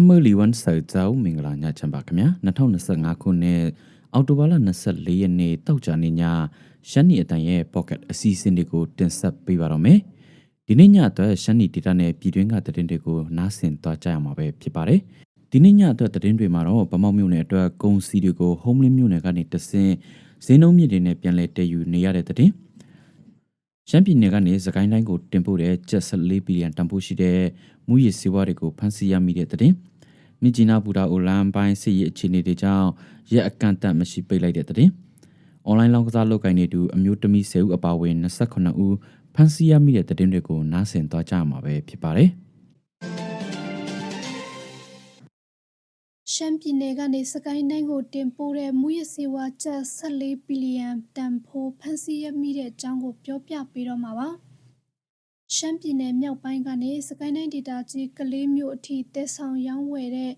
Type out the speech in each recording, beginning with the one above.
ခမလီဝန်ဆောက်ကြောင်းမင်္ဂလာညချမ်းပါခင်ဗျာ2025ခုနှစ်အောက်တိုဘာလ24ရက်နေ့တောက်ကြနေ့ညရှမ်းနီအတန်ရဲ့ pocket အစီအစဉ်တွေကိုတင်ဆက်ပေးပါတော့မယ်ဒီနေ့ညအတွက်ရှမ်းနီဒေတာနဲ့ပြည်တွင်းကသတင်းတွေကိုနားဆင်သွားကြရမှာပဲဖြစ်ပါတယ်ဒီနေ့ညအတွက်သတင်းတွေမှာတော့ဗမောက်မြို့နယ်အတွက်ကုန်စည်တွေကို homeless မြို့နယ်ကနေတဆင့်ဈေးနှုန်းမြင့်တွေနဲ့ပြန်လည်တည်ယူနေရတဲ့သတင်းရှမ်းပြည်နယ်ကနေစကိုင်းတိုင်းကိုတင်ပို့တဲ့ကျပ်14ဘီလီယံတန်ဖိုးရှိတဲ့မူရည်စေဝါတွေကိုဖမ်းဆီးရမိတဲ့သတင်း မြစ်ကြီးနားဘူတာအိုလန်ပိုင်းစစ်ရေးအခြေအနေတွေကြောင့်ရက်အကန့်အသတ်မရှိပိတ်လိုက်တဲ့သတင်း။ online လောင်းကစားလုပ်ကိုင်နေသူအမျိုးသမီး10ဦးအပါအဝင်28ဦးဖမ်းဆီးရမိတဲ့သတင်းတွေကိုနားဆင်သွားကြမှာပဲဖြစ်ပါတယ်။ရှမ်းပြည်နယ်ကနေစကိုင်းတိုင်းကိုတင်ပို့တဲ့မူရစေဝါကျပ်14ဘီလီယံတန်ဖိုးဖမ်းဆီးရမိတဲ့အကြောင်းကိုပြောပြပေးတော့မှာပါ။ ရှမ်းပြည်နယ်မြောက်ပိုင်းကနေစကိုင်းတိုင်းဒေသကြီးကလေးမြို့အထိတဲဆောင်ရောင်းဝယ်တဲ့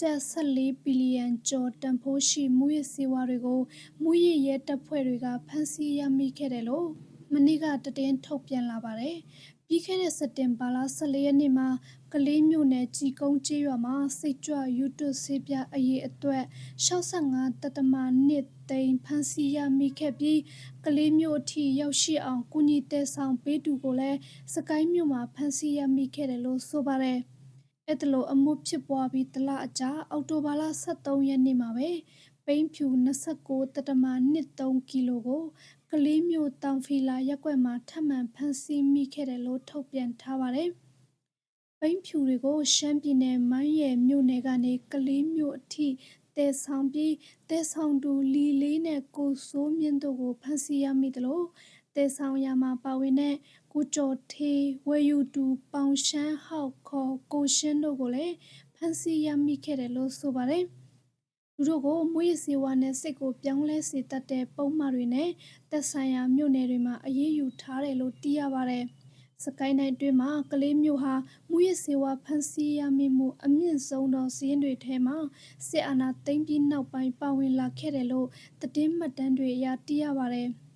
ကျပ်14ဘီလီယံကျော်တန်ဖိုးရှိမူရစေဝါတွေကိုမူရရဲတပ်ဖွဲ့တွေကဖမ်းဆီးရမိခဲ့တယ်လို့မနေ့ကတည်င်းထုတ်ပြန်လာပါတယ်။ ပြီးခဲ့တဲ့စက်တင်ဘာလ14ရက်နေ့မှာကလေးမြို့နယ်ကြည်ကုန်းကျေးရွာမှာစိတ်ကြွယူတွဆေးပြားအရေးအတွက်65တတမနှစ်သိန်းဖမ်းဆီးရမိခဲ့ပြီးကလေးမြို့အထိရောက်ရှိအောင်ကုညီတဲဆောင်ပေးသူကိုလည်းစကိုင်းမြို့မှာဖမ်းဆီးရမိခဲ့တယ်လို့ဆိုပါတယ်။အဲ့ဒါလို့အမှုဖြစ်ပွားပြီးတလအကြာအောက်တိုဘာလ23ရက်နေ့မှာပဲ ပိန်းဖြူ29တတမ23ကီလိုကိုကလေးမြို့တောင်ဖီလာရပ်ကွက်မှာထပ်မံဖမ်းဆီးမိခဲ့တယ်လို့ထုတ်ပြန်ထားပါတယ်။ပိန်းဖြူတွေကိုရှမ်းပြည်နယ်မိုင်းရယ်မြို့နယ်ကနေကလေးမြို့အထိတဲဆောင်ပြီးတဲဆောင်သူလီလေးနဲ့ကိုစိုးမြင့်တို့ကိုဖမ်းဆီးရမိတယ်လို့တဲဆောင်ရမှာပါဝင်တဲ့ကိုကျော်ထေးဝဲယူတူပေါင်ရှမ်းဟောက်ခေါ်ကိုရှင်းတို့ကိုလည်းဖမ်းဆီးရမိခဲ့တယ်လို့ဆိုပါတယ်။ သူတို့ကိုမူးယစ်ဆေးဝါးနဲ့စိတ်ကိုပြောင်းလဲစေတတ်တဲ့ပုံမှန်တွေနဲ့သက်ဆိုင်ရာမြို့နယ်တွေမှာအရေးယူထားတယ်လို့သိရပါတယ်။စကိုင်းတိုင်းအတွင်းမှာကလေးမျိုးဟာမူရစ်စေဝါဖန်ဆီးရမိမှုအမြင့်ဆုံးသောစီးရင်တွေထဲမှာစစ်အာဏာသိမ်းပြီးနောက်ပိုင်းပါဝင်လာခဲ့တယ်လို့သတင်းမှတ်တမ်းတွေအရသိရပါတယ်။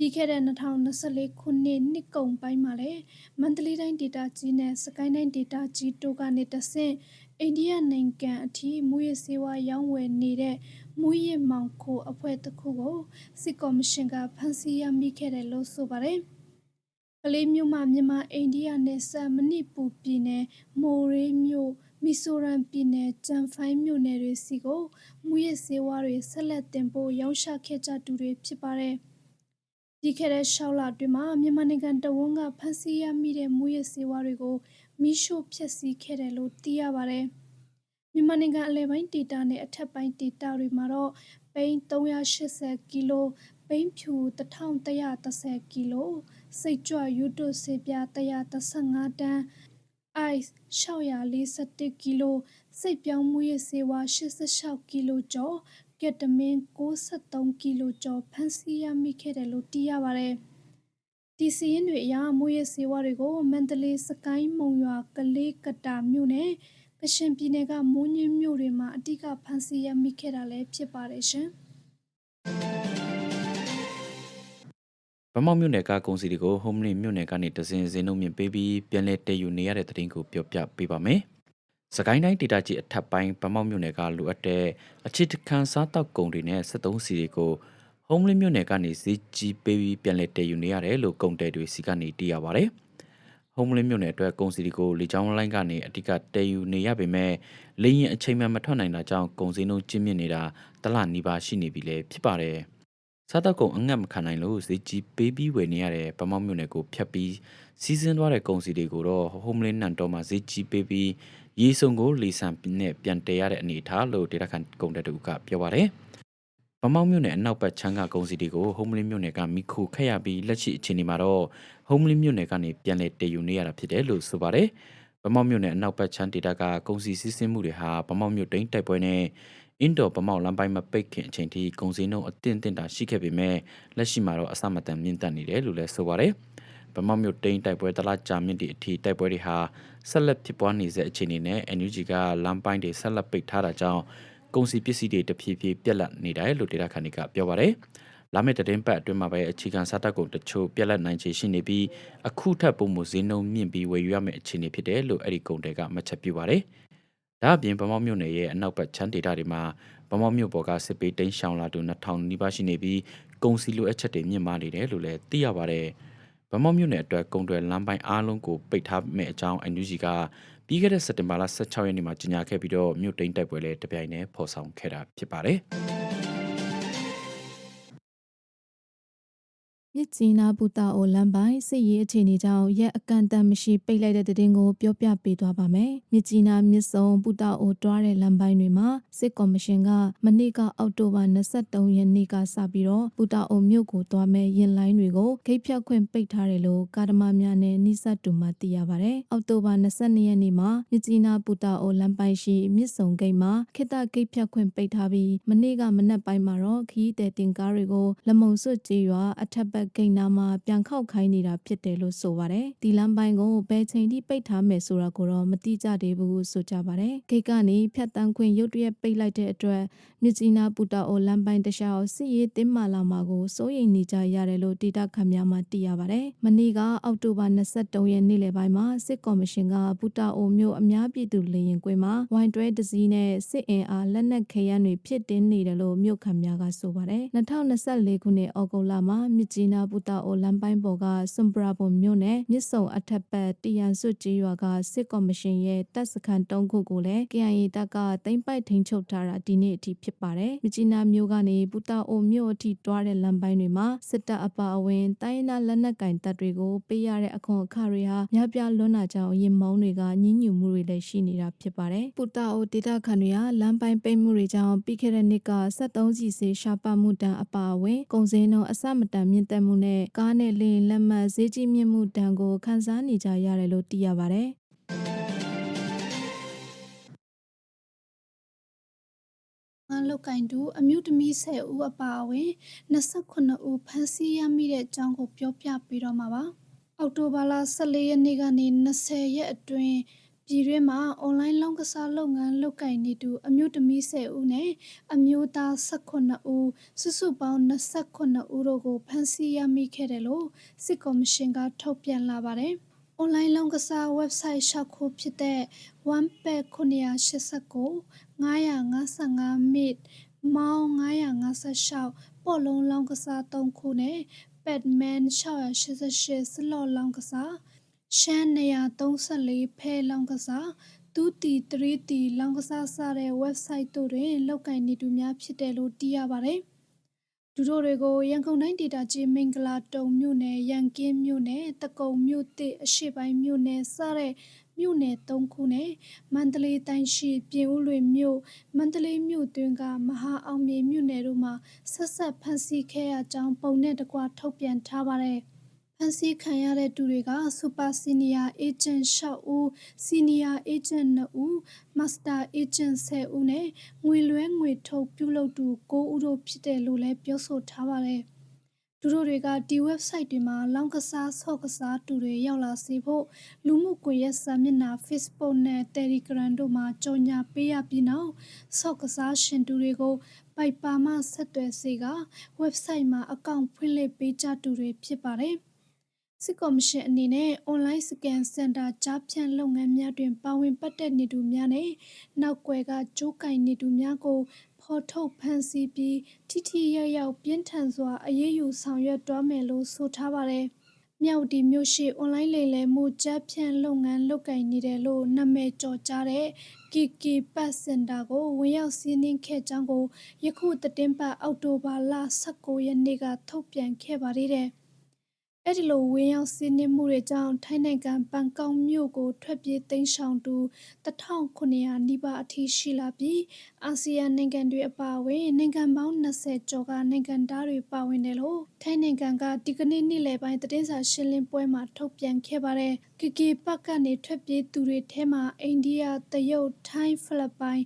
ပြီးခဲ့တဲ့2024ခုနှစ်နှစ်ကုန်ပိုင်းမှာလည်းမန္တလေးတိုင်းဒေသကြီးနဲ့စကိုင်းတိုင်းဒေသကြီးတို့ကနေတဆင့် အိန္ဒိယနိုင်ငံအထိမူးယစ်ဆေးဝါးရောင်းဝယ်နေတဲ့မူးယစ်မှောင်ခိုအဖွဲ့တခုကိုစစ်ကော်မရှင်ကဖမ်းဆီးရမိခဲ့တယ်လို့ဆိုပါတယ်။ကလေးမြို့မှာမြန်မာအိန္ဒိယနယ်စပ်မဏိပူပြည်နယ်မိုရေးမြို့မီဆိုရမ်ပြည်နယ်ကြံဖိုင်းမြို့နယ်တွေစီကိုမူရစ်ဆေးဝါးတွေဆက်လက်တင်ပို့ရောင်းချခဲ့ကြသူတွေဖြစ်ပါတယ်။ ဒီခဲ့တဲ့၆လအတွင်းမှာမြန်မာနိုင်ငံတဝန်းကဖမ်းဆီးရမိတဲ့မူရစ်ဆေးဝါးတွေကိုမီးရှို့ဖျက်ဆီးခဲ့တယ်လို့သိရပါတယ်။မြန်မာနိုင်ငံအလယ်ပိုင်းဒေသနဲ့အထက်ပိုင်းဒေသတွေမှာတော့ပိန်း380ကီလိုပိန်းဖြူ1130ကီလိုစိတ်ကြွယူတုဆေးပြား135တန်း ice 641ကီလိုစိတ်ပြောင်းမှုရစေဝါ86ကီလိုကျော် ကက်တမင်း63ကီလိုကျော်ဖမ်းဆီးရမိခဲ့တယ်လို့သိရပါတယ်။ဒီစီရင်တွေအရမူရစေဝါတွေကိုမန္တလေးစကိုင်းမုံရွာကလေးကတာမြို့နယ်ကရှင်ပြည်နယ်ကမိုးညင်းမြို့တွေမှာအတိကဖမ်းဆီးရမိခဲ့တာလည်းဖြစ်ပါတယ်ရှင်ဗမောက်မြို့နယ်ကကုန်စည်တွေကို Homeless မြို့နယ်ကနေတစင်စင်းနှုံမြင့်ပေးပြီးပြန်လည်တည်ယူနေရတဲ့တရင်ကိုပြောပြပေးပါမယ်။ စကိုင်းတိုင်းဒေသကြီးအထက်ပိုင်းဗမောက်မြို့နယ်ကလိုအပ်တဲ့အခြေခံစားတောက်ကုန်တွေနဲ့73စီတွေကိုဟုံးလင်းမြို့နယ်ကနေဈေးကြီးပေးပြီးပြန်လည်တည်ယူနေရတယ်လို့ကုန်တယ်တွေစီကနေသိရပါဗျ။ဟုံးလင်းမြို့နယ်အတွက်ကုန်စည်တွေကိုလေကြောင်းလိုင်းကနေအတိကတည်ယူနေရပေမဲ့လေရင်အချိန်မှမထွက်နိုင်တာကြောင့်ကုန်စည်နှုန်းကျဉ်မြင့်နေတာတလနီးပါးရှိနေပြီလေဖြစ်ပါတယ်။စားတောက်ကုန်အငတ်မခံနိုင်လို့ဈေးကြီးပေးပြီးဝယ်နေရတဲ့ဗမောက်မြို့နယ်ကိုဖြတ်ပြီးစီးဆင်းသွားတဲ့ကုန်စည်တွေကိုတော့ဟုံးလင်းနန်တော်မှာဈေးကြီးပေးပြီး ရေစုံကိုလီဆန်နဲ့ပြန်တည်ရတဲ့အနေအထားလို့ဒေတာခန်ကုန်တဲ့တူကပြောပါတယ်။ဗမောက်မြို့နယ်အနောက်ဘက်ချမ်းကကုန်စည်တွေကိုဟုံးမလင်းမြို့နယ်ကမိခုခက်ရပြီးလက်ရှိအခြေအနေမှာတော့ဟုံးမလင်းမြို့နယ်ကနေပြန်လည်တည်ယူနေရတာဖြစ်တယ်လို့ဆိုပါတယ်။ဗမောက်မြို့နယ်အနောက်ဘက်ချမ်းဒေတာကကုန်စည်စီးဆင်းမှုတွေဟာဗမောက်မြို့တိန်တိုက်ပွဲနဲ့အင်ဒိုဗမောက်လမ်းပိုင်းမပိတ်ခင်အချိန်ထိကုန်စည်နှုန်းအသင့်တင်တာရှိခဲ့ပေမဲ့လက်ရှိမှာတော့အစမတန်မြင့်တက်နေတယ်လို့လည်းဆိုပါတယ်။ ဗမောက်မြို့တိန်တိုက်ပွဲတလားကြာမြင့်သည့်အထိတိုက်ပွဲတွေဟာဆက်လက်ဖြစ်ပွားနေစေအခြေအနေနဲ့ NUG ကလမ်းပိုင်းတွေဆက်လက်ပိတ်ထားတာကြောင့်ကုန်စည်ပစ္စည်းတွေတဖြည်းဖြည်းပြက်လက်နေတယ်လို့ဒေတာခန်တွေကပြောပါရယ်လာမယ့်တည်င်းပတ်အတွင်းမှာပဲအခြေခံစားတပ်ကုန်တချို့ပြက်လက်နိုင်ချေရှိနေပြီးအခုထပ်ပုံမှုဈေးနှုန်းမြင့်ပြီးဝယ်ယူရမယ့်အခြေအနေဖြစ်တယ်လို့အဲ့ဒီကုန်တွေကမှတ်ချက်ပြုပါရယ်ဒါအပြင်ဗမောက်မြို့နယ်ရဲ့အနောက်ဘက်ချမ်းဒေတာတွေမှာဗမောက်မြို့ပေါ်ကစစ်ပေးတိန်းရှောင်လာသူ2000နီးပါးရှိနေပြီးကုန်စီလိုအပ်ချက်တွေမြင့်မားနေတယ်လို့လည်းသိရပါတယ်။ ဗမောက်မြို့နယ်အတွက်ကုန်တွယ်လမ်းပိုင်းအားလုံးကိုပိတ်ထားမယ့်အကြောင်းအန်ယူဂျီကပြီးခဲ့တဲ့စက်တင်ဘာလ16ရက်နေ့မှာကြေညာခဲ့ပြီးတော့မြို့တိန်းတိုက်ပွဲလည်းတပြိုင်တည်းဖော်ဆောင်ခဲ့တာဖြစ်ပါတယ်။ မြစ်ကြီးနားဘူတာအိုလမ်းပိုင်းစစ်ရေးအခြေအနေကြောင့်ရက်အကန့်အသတ်မရှိပိတ်လိုက်တဲ့တဲ့တင်ကိုပြောပြပေးသွားပါမယ်။မြစ်ကြီးနားမြစ်စုံဘူတာအိုတွားတဲ့လမ်းပိုင်းတွေမှာစစ်ကော်မရှင်ကမနေ့ကအောက်တိုဘာ23ရက်နေ့ကစပြီးတော့ဘူတာအိုမြို့ကိုသွားမဲ့ရင်လိုင်းတွေကိုဂိတ်ဖြတ်ခွင့်ပိတ်ထားတယ်လို့ကာဒမများနဲ့နှိစက်တူမှသိရပါတယ်။အောက်တိုဘာ22ရက်နေ့မှာမြစ်ကြီးနားဘူတာအိုလမ်းပိုင်းရှိမြစ်စုံဂိတ်မှာခေတ္တဂိတ်ဖြတ်ခွင့်ပိတ်ထားပြီးမနေ့ကမနက်ပိုင်းမှာတော့ခီးတဲ့တင်ကားတွေကိုလမုံစွတ်ကြေးရွာအထက်ဘက်ဂိတ်နာမှာပြန်ခောက်ခိုင်းနေတာဖြစ်တယ်လို့ဆိုပါတယ်။ဒီလမ်းပိုင်းကိုဘယ်ချိန်ထိပိတ်ထားမယ်ဆိုတာကိုတော့မတိကျသေးဘူးဆိုကြပါတယ်။ဂိတ်ကနေဖြတ်တန်းခွင့်ရုတ်တရက်ပိတ်လိုက်တဲ့အတွက်မြစ်ကြီးနားပူတာအိုလမ်းပိုင်းတစ်လျှောက်စစ်ရေးတင်းမာလာမှာကိုစိုးရိမ်နေကြရတယ်လို့ဒေတာခန့်များမှသိရပါတယ်။မနေ့ကအောက်တိုဘာ23ရက်နေ့လယ်ပိုင်းမှာစစ်ကော်မရှင်ကပူတာအိုမြို့အများပြည်သူလေရင်ကွင်းမှာဝိုင်တွဲတစည်းနဲ့စစ်အင်အားလက်နက်ခဲယမ်းတွေဖြစ်တင်းနေတယ်လို့မြို့ခံများကဆိုပါတယ်။2024ခုနှစ်ဩဂုတ်လမှာမြစ်ကြီးနားပူတာအိုလမ်းပိုင်းပေါ်ကစွန်ပရာဘုံမြို့နယ်မြစ်ဆုံအထက်ပတ်တရန်စွတ်ကြီးရွာကစစ်ကော်မရှင်ရဲ့တပ်စခန်းတုံးခုကိုလည်း KIA တပ်ကတိမ့်ပိုက်ထိန်ချုပ်ထားတာဒီနေ့အထိဖြစ်ပါတယ်။မြကြီးနားမြို့ကနေပူတာအိုမြို့အထိတွားတဲ့လမ်းပိုင်းတွေမှာစစ်တပ်အပါအဝင်တိုင်းနာလက်နက်ကင်တပ်တွေကိုပေးရတဲ့အခွန်အခတွေဟာများပြားလွန်းတာကြောင့်ရင်မောင်းတွေကညှဉ်းညူမှုတွေလည်းရှိနေတာဖြစ်ပါတယ်။ပူတာအိုဒေတာခန်တွေကလမ်းပိုင်းပိတ်မှုတွေကြောင့်ပြီးခဲ့တဲ့နှစ်က73စီစေရှားပမှုတန်အပါအဝင်ကုန်စည်နှုန်းအစမတန်မြင့်တက်မှုနဲ့ကားနဲ့လင်းလက်မှတ်ဈေးကြီးမြင့်မှုတန်ကိုခန်းစားနေကြရတယ်လို့သိရပါတယ်။ငါလုတ်ကင်တူအမျိုးသမီး10ဦးအပါအဝင်29ဦးဖမ်းဆီးရမိတဲ့အကြောင်းကိုပြောပြပေးတော့မှာပါ။အောက်တိုဘာလ14ရက်နေ့ကနေ20ရက်အတွင်း ပြည်တွင်းမှာအွန်လိုင်းလောင်းကစားလုပ်ငန်းလုပ်ကင်နေသူအမျိုးသမီး10ဦးနဲ့အမျိုးသား18ဦးစုစုပေါင်း29ဦးတို့ကိုဖမ်းဆီးရမိခဲ့တယ်လို့စစ်ကော်မရှင်ကထုတ်ပြန်လာပါတယ်။ online လောင်းကစား website ရှောက်ခိုးဖြစ်တဲ့ onepad 989 955 mid မောင်း956ပေါ့လုံးလောင်းကစား3ခုနဲ့ padman 688စလော့လောင်းကစား ရှမ်း234ဖဲလောင်းကစားတူတီ3တီလောင်းကစားစတဲ့ website တို့တွင်လောက်ကင်နေသူများဖြစ်တယ်လို့သိရပါတယ်။ဒူတို့တွေကိုရန်ကုန်တိုင်းဒေသကြီးမင်္ဂလာတုံမြို့နယ်ရန်ကင်းမြို့နယ်တကုံမြို့တစ်အရှိပိုင်းမြို့နယ်စတဲ့မြို့နယ်၃ခုနဲ့မန္တလေးတိုင်းရှိပြင်ဦးလွင်မြို့မန္တလေးမြို့တွင်ကမဟာအောင်မြေမြို့နယ်တို့မှာဆက်ဆက်ဖမ်းဆီးခဲ့ရကြောင်းပုံနဲ့တကွထုတ်ပြန်ထားပါတယ်။ ဖမ်းဆီးခံရတဲ့သူတွေကစူပါစီနီယာအေဂျင့်6ဦးစီနီယာအေဂျင့်2ဦးမစတာအေဂျင့်10ဦးနဲ့ငွေလွှဲငွေထုတ်ပြုလုပ်သူ9ဦးတို့ဖြစ်တယ်လို့လည်းပြောဆိုထားပါတယ်။သူတို့တွေကဒီ website တွေမှာလောင်းကစားဆော့ကစားသူတွေရောက်လာစေဖို့လူမှုကွန်ရက်စာမျက်နှာ Facebook နဲ့ Telegram တို့မှာကြော်ညာပေးရပြီးနောက်ဆော့ကစားရှင်သူတွေကိုပိုက်ပါမှဆက်သွယ်စေက website မှာအကောင့်ဖွင့်လှစ်ပေးကြသူတွေဖြစ်ပါတယ်။ စစ်ကော်မရှင်အနေနဲ့ online scan center ကြားဖြန့်လုပ်ငန်းများတွင် ပါဝင်ပတ်သက်နေသူများနဲ့ နောက်ွယ်က ကြိုးကင်နေသူများကို ဖော်ထုတ်ဖမ်းဆီးပြီး ထိထိရောက်ရောက်ပြင်းထန်စွာ အရေးယူဆောင်ရွက်သွားမယ်လို့ ဆိုထားပါတယ်။မြောက်ဒီမြို့ရှိအွန်လိုင်းလိမ်လည်မှုကြားဖြန့်လုပ်ငန်းလုပ်ကင်နေတယ်လို့နာမည်ကျော်ကြားတဲ့ KK Pass Center ကိုဝင်ရောက်စီးနင်းခဲ့ကြောင်းကို ယခုသတင်းပတ်အောက်တိုဘာလ19ရက်နေ့ကထုတ်ပြန်ခဲ့ပါသေးတယ်။ အဲ့ဒီလိုဝင်ရောက်စီးနင်းမှုတွေကြောင့်ထိုင်းနိုင်ငံဘန်ကောက်မြို့ကိုထွက်ပြေးတိမ်းရှောင်သူ1900နီးပါးအထိရှိလာပြီးအာဆီယံနိုင်ငံတွေအပါအဝင်နိုင်ငံပေါင်း20ကျော်ကနိုင်ငံသားတွေပါဝင်တယ်လို့ထိုင်းနိုင်ငံကဒီကနေ့နေ့လယ်ပိုင်းသတင်းစာရှင်းလင်းပွဲမှာထုတ်ပြန်ခဲ့ပါတယ်။ KK Park ကနေထွက်ပြေးသူတွေထဲမှာအိန္ဒိယ၊တရုတ်၊ထိုင်း၊ဖိလစ်ပိုင်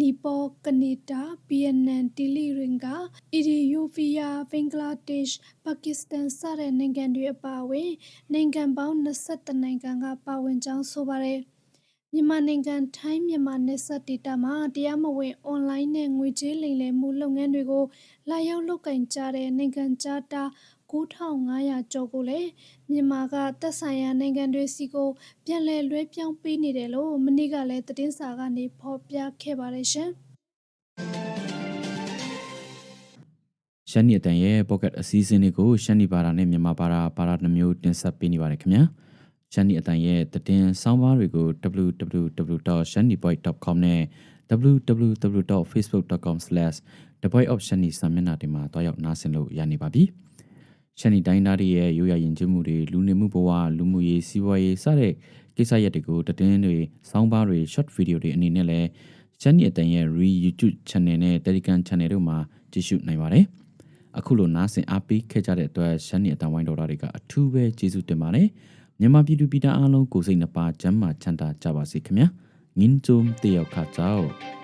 နီပေါ၊ကနေဒါ၊ဗီယက်နမ်၊တီရိလင်္ကာ၊အီသီယိုးပီးယား၊ဘင်္ဂလားဒေ့ရှ်၊ပါကစ္စတန်စတဲ့နိုင်ငံတွေအပါအဝင်နိုင်ငံပေါင်း21နိုင်ငံကပါဝင်ကြောင်းဆိုပါတယ်။မြန်မာနိုင်ငံထိုင်းမြန်မာနယ်စပ်ဒေသမှာတရားမဝင်အွန်လိုင်းနဲ့ငွေကြေးလိမ်လည်မှုလုပ်ငန်းတွေကိုလာရောက်လုပ်ကင်ကြတဲ့နိုင်ငံခြားသား၉ 9500ကျော်ကိုလည်းမြန်မာကသက်ဆိုင်ရာနိုင်ငံတွေစီကိုပြန်လည်လွှဲပြောင်းပေးနေတယ်လို့မနေ့ကလည်းသတင်းစာကနေဖော်ပြခဲ့ပါတယ်ရှင်။ရှမ်းနီအတန်ရဲ့ pocket အစည်းအဝေးတွေကိုရှမ်းနီဘာသာနဲ့မြန်မာဘာသာဘာသာနှမျိုးတင်ဆက်ပေးနေပါတယ်ခင်ဗျာရှမ်းနီအတန်ရဲ့သတင်းဆောင်းပါးတွေကို www.shannipoint.com နဲ့ www.facebook.com/thepointofshani စာမျက်နှာတွေမှာတွားရောက်နားဆင်လို့ရနေပါပြီ ရှမ်းနီတိုင်းသားတွေရဲ့ရိုးရာယဉ်ကျေးမှုတွေလူနေမှုဘဝလူမှုရေးစီးပွားရေးစတဲ့ကိစ္စရပ်တွေကိုသတင်းတွေဆောင်းပါးတွေ short video တွေအနေနဲ့လည်းရှမ်းနီအတန်ရဲ့ re YouTube channel နဲ့ Telegram channel တို့မှာကြည့်ရှုနိုင်ပါတယ်အခုလိုနားဆင်အားပေးခဲ့ကြတဲ့အတွက်ရှမ်းနီအတန်ဝိုင်းတော်သားတွေကအထူးပဲကျေးဇူးတင်ပါတယ်မြန်မာပြည်သူပြည်သားအားလုံးကိုယ်စိတ်နှပါကျမ်းမာချမ်းသာကြပါစေခင်ဗျာငင်းကြုံတယောက်ခါကြောက်